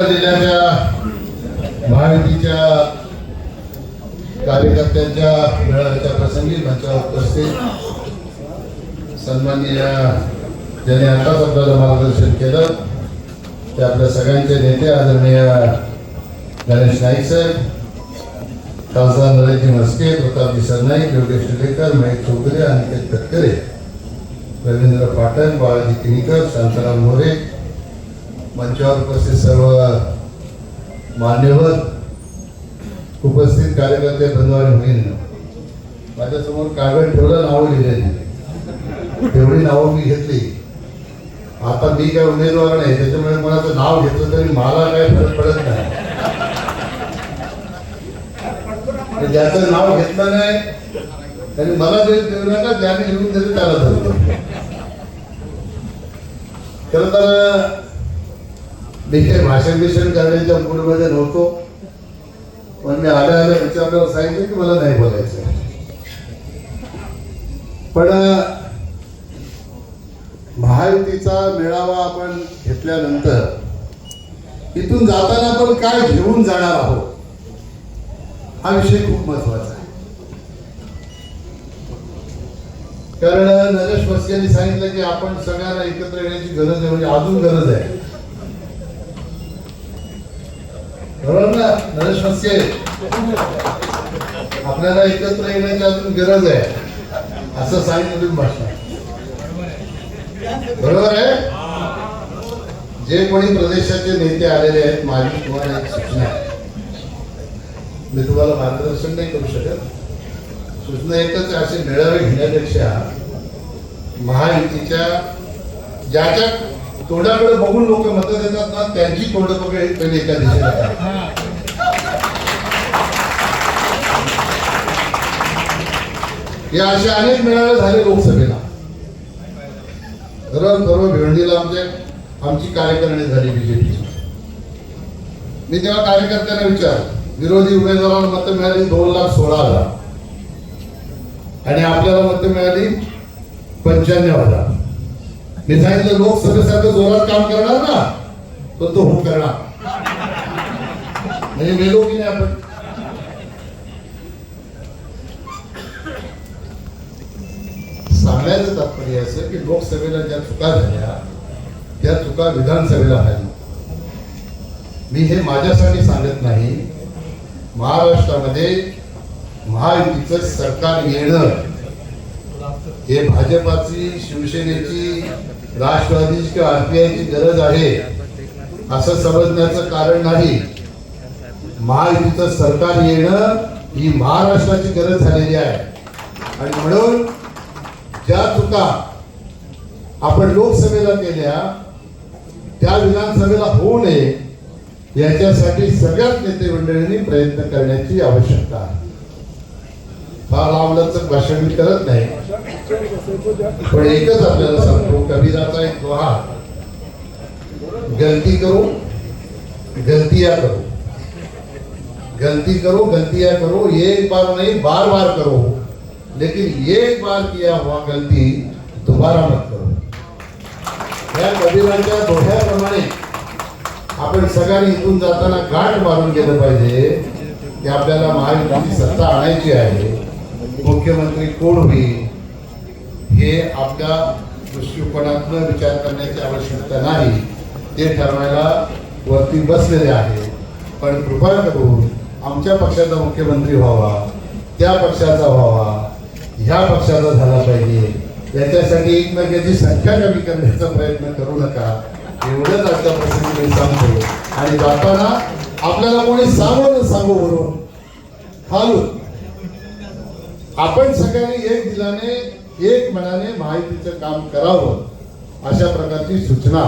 जिल्ह्याच्या महायुतीच्या कार्यकर्त्यांच्या मेळाव्याच्या प्रसंगी मंचावर उपस्थित सन्माननीय ज्यांनी आताच आपल्याला मार्गदर्शन केलं ते आपल्या सगळ्यांचे नेते आदरणीय गणेश नाईक साहेब खासदार नरेंद्र म्हस्के प्रतापजी सरनाईक योगेश टिलेकर महेश चौधरी अनिकेत तटकरे रवींद्र पाटण बाळाजी किणीकर शांताराम मोरे मंचावर उपस्थित सर्व मान्यवर उपस्थित कार्यकर्ते बंधवारी बहिणी माझ्यासमोर कागद ठेवलं नावं लिहिलेली. तेवढी नावं मी घेतली. आता मी काय उमेदवार नाही त्याच्यामुळे कोणाचं नाव घेतलं तरी मला काय फरक पडत नाही. ज्याचं नाव घेतलं नाही त्यांनी मला जरी देऊ नका ज्याने लिहून तरी त्याला धरतो खरं तर मी काही भाषण बिषण करण्याच्या मूडमध्ये नव्हतो पण मी आल्या आल्या विचारल्यावर सांगितलं की मला नाही बोलायचं पण महायुतीचा मेळावा आपण घेतल्यानंतर इथून जाताना आपण काय घेऊन जाणार आहोत हा विषय खूप महत्त्वाचा आहे. कारण नरेश मस्के यांनी सांगितलं की आपण सगळ्यांना एकत्र येण्याची गरज आहे म्हणजे अजून गरज आहे. बरोबर ना नरेश मस्के आपल्याला एकत्र येण्याची अजून गरज आहे. असं सांगितलं भाषण. बरोबर आहे? जे कोणी प्रदेशाचे नेते आलेले आहेत माझी तुम्हाला एक सूचना आहे. मी तुम्हाला मार्गदर्शन नाही करू शकत. सूचना एकच असे मेळावे घेण्यापेक्षा महायुतीच्या ज्याच्या तोंडाकडे बघून लोक मत देतात ना त्यांची तोंड पकडे पहिले एका दिशेला या असे अनेक मेळावे झाले लोकसभेला. दररोज दररोज भिवंडीला आमच्या आमची कार्यकारिणी झाली बीजेपीची मी तेव्हा कार्यकर्त्यांना विचार विरोधी उमेदवाराला मतं मिळाली दोन लाख सोळा हजार. आणि आपल्याला मतं मिळाली पंच्याण्णव हजार. मी सांगितलं लोकसभेसारखं जोरात काम करणार ना तर तो हो करणार. म्हणजे मेलो की नाही आपण? सांगायचं तात्पर्य असं की लोकसभेला ज्या चुका झाल्या त्या चुका विधानसभेला झाल्या. मी हे माझ्यासाठी सांगत नाही. महाराष्ट्रामध्ये महायुतीचं सरकार येणं हे भाजपाची शिवसेनेची राष्ट्रवादीची किंवा आरपीआयची गरज आहे असं समजण्याचं कारण नाही. महायुतीचं सरकार येणं ही महाराष्ट्राची गरज झालेली आहे. आणि म्हणून ज्या चुका आपण लोकसभेला केल्या त्या विधानसभेला होऊ नये याच्यासाठी सगळ्याच नेते मंडळींनी प्रयत्न करण्याची आवश्यकता आहे. फार लांबलचक भाषण मी करत नाही. पण एकच आपल्याला सांगतो कबीराचा एक दोहा. गलती करू गलतिया करो. गलती करो गलतियां करो एक बार नहीं बार बार करो. लेकिन एक बार किया हुआ गलती दोबारा मत करो. या कबीराच्या दोह्याप्रमाणे आपण सगळ्यांनी इथून जाताना गाठ मारून गेलं पाहिजे की आपल्याला महायुतीची सत्ता आणायची आहे. मुख्यमंत्री कोण होईल हे आपल्या दृष्टिकोनातनं विचार करण्याची आवश्यकता नाही. ते ठरवायला वरती बसलेले आहे. पण कृपा करून आमच्या पक्षाचा मुख्यमंत्री व्हावा त्या पक्षाचा व्हावा ह्या पक्षाचा झाला पाहिजे. याच्यासाठी एकमेकांची संख्या कमी करण्याचा प्रयत्न करू नका. एवढंच आजच्या प्रसंगी मी सांगतो. आणि जाताना आपल्याला कोणी सांगू न सांगू म्हणून खालून आपण सगळ्यांनी एक दिलाने एक मनाने माहितीचं काम करावं अशा प्रकारची सूचना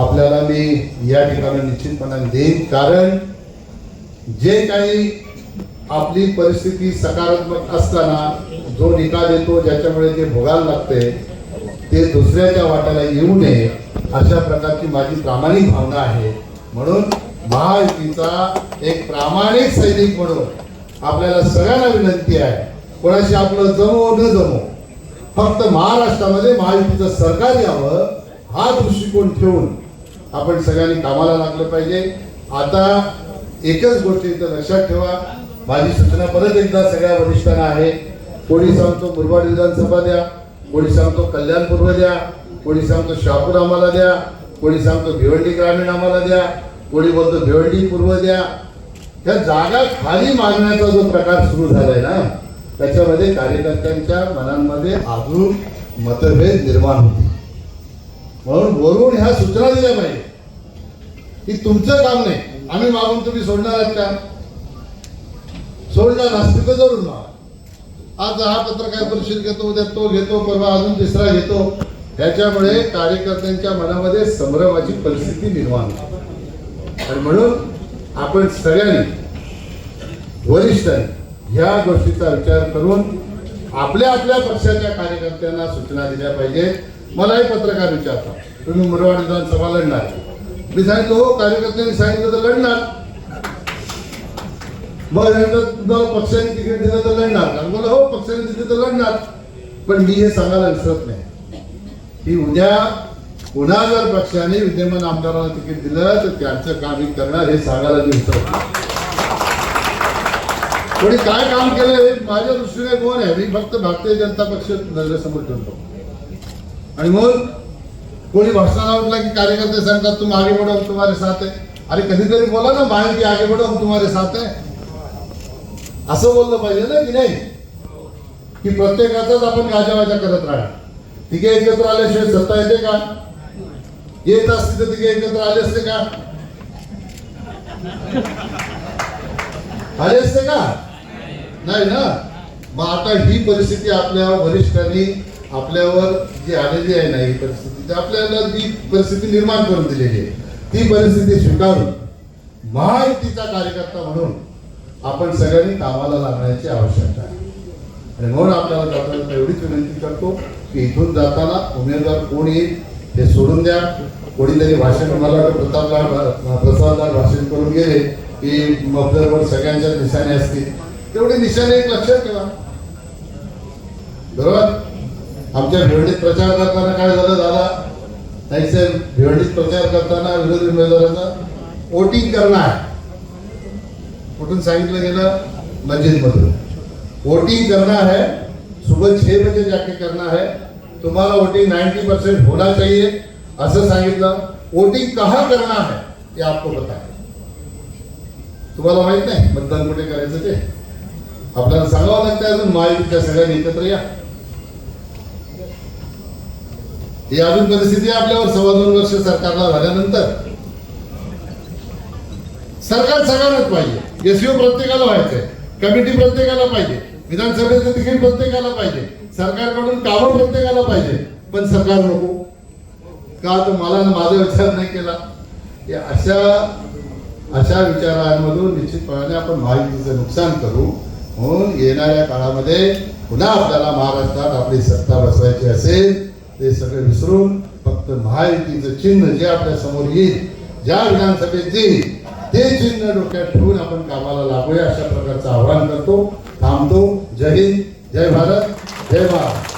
आपल्याला मी या ठिकाणी निश्चितपणाने देईन. कारण जे काही आपली परिस्थिती सकारात्मक असताना जो निकाल येतो ज्याच्यामुळे जे भोगायला लागते ते दुसऱ्याच्या वाट्याला येऊ नये अशा प्रकारची माझी प्रामाणिक भावना आहे. म्हणून महायुतीचा एक प्रामाणिक सैनिक म्हणून आपल्याला सगळ्यांना विनंती आहे कोणाशी आपलं जमो न जमो फक्त महाराष्ट्रामध्ये महायुतीचं सरकार यावं हा दृष्टिकोन ठेवून आपण सगळ्यांनी कामाला लागलं पाहिजे. आता एकच गोष्ट इथं लक्षात ठेवा. माझी सूचना परत एकदा सगळ्या वरिष्ठांना आहे. कोणी सांगतो मुरबाड विधानसभा द्या कोणी सांगतो कल्याण पूर्व द्या कोणी सांगतो शहापूर आम्हाला द्या कोणी सांगतो भिवंडी ग्रामीण आम्हाला द्या कोणी बोलतो भिवंडी पूर्व द्या. त्या जागा खाली मागण्याचा जो प्रकार सुरू झालाय ना त्याच्यामध्ये कार्यकर्त्यांच्या मनांमध्ये अजून मतभेद निर्माण होते म्हणून वरून ह्या सूचना दिल्या पाहिजे. की तुमचं काम नाही. आम्ही मागून तुम्ही सोडणार आहात का? सोडणार असतील तर जरूर मागा. आज हा पत्रकार परिषद घेतो उद्या तो घेतो परवा अजून तिसरा घेतो. ह्याच्यामुळे कार्यकर्त्यांच्या मनामध्ये संभ्रमाची परिस्थिती निर्माण होते. आणि म्हणून आपण सगळ्यांनी वरिष्ठांनी ह्या गोष्टीचा विचार करून आपल्या आपल्या पक्षाच्या कार्यकर्त्यांना सूचना दिल्या पाहिजेत. मलाही पत्रकार विचारतात तुम्ही मुरवाड विधानसभा लढणार मी सांगितलं हो कार्यकर्त्यांनी सांगितलं तर लढणार. मग नंतर पक्षाने तिकीट दिलं तर लढणार का? मला हो पक्षाने दिलं तर लढणार. पण मी हे सांगायला विसरत नाही. की उद्या पुन्हा जर पक्षाने विद्यमान आमदाराला तिकीट दिलं तर त्यांचं काम करणार हे सांगायला मी विसरत नाही. कोणी काय काम केलंय माझ्या दृष्टीने कोण आहे? मी फक्त भारतीय जनता पक्ष नजरेसमोर ठेवतो. आणि मग कोणी भाषणाला उठला की कार्यकर्ते सांगतात तुम आगे बढ़ो हम तुम्हारे साथ आहे. अरे कधीतरी बोला ना बाहेर की आगे बढ़ो हम तुम्हारे साथ आहे. असं बोललं पाहिजे ना की नाही? की प्रत्येकाचाच आपण गाजावाजा करत राहा तिघे एकत्र आल्याशिवाय सत्ता येते का? येत असते तर तिघे एकत्र आले असते का? आले असते का? नाही ना? मग आता ही परिस्थिती आपल्या वरिष्ठांनी आपल्यावर जी आलेली आहे ना ही परिस्थिती आपल्याला जी परिस्थिती निर्माण करून दिलेली आहे ती परिस्थिती स्वीकारून महायुतीचा कार्यकर्ता म्हणून आपण सगळ्यांनी कामाला लागण्याची आवश्यकता आहे. आणि म्हणून आपल्याला जाताना एवढीच विनंती करतो की इथून जाताना उमेदवार कोण येईल हे सोडून द्या. कोणीतरी भाषण मला वाटतं प्रतापलाल भाषण करून गेले की मफलरवर सगळ्यांच्या निशाणे असतील. तेवढे निशाने एक लक्षात ठेवा. बरोबर? आमच्या भिवंडीत प्रचार करताना काय झालं? झाला नाही साहेब भिवंडीत प्रचार करताना विरोधी उमेदवाराचा वोटिंग करणार. कुठून सांगितलं गेलं? मस्जिद मधून वोटिंग करना है सुबह छह बजे जाके करना है तुम्हाला वोटिंग 90 परसेंट होना चाहिए असं सांगितलं. वोटिंग कहा करना है ते आपको पता है. तुम्हाला माहीत नाही? मतदान कुठे करायचं ते? आपल्याला सांगावं लागतं अजून महायुतीच्या सगळ्यांनी एकत्र या. ही अजून परिस्थिती आपल्यावर सव्वा दोन वर्ष सरकारला झाल्यानंतर सरकार सगळ्यांनाच पाहिजे. एसयू प्रत्येकाला व्हायचंय. कमिटी प्रत्येकाला पाहिजे. विधानसभेचं तिकीट प्रत्येकाला पाहिजे. सरकारकडून कामं प्रत्येकाला पाहिजे. पण सरकार नको. का तर मला माझा विचार नाही केला. अशा अशा विचारांमधून निश्चितपणाने आपण महायुतीचं नुकसान करू. म्हणून येणाऱ्या काळामध्ये पुन्हा आपल्याला महाराष्ट्रात आपली सत्ता बसवायची असेल ते सगळे विसरून फक्त महायुतीचं चिन्ह जे आपल्यासमोर येईल ज्या विधानसभेत येईल ते चिन्ह डोक्यात ठेवून आपण कामाला लागूया अशा प्रकारचं आवाहन करतो. थांबतो. जय हिंद. जय भारत. जय महाराष्ट्र.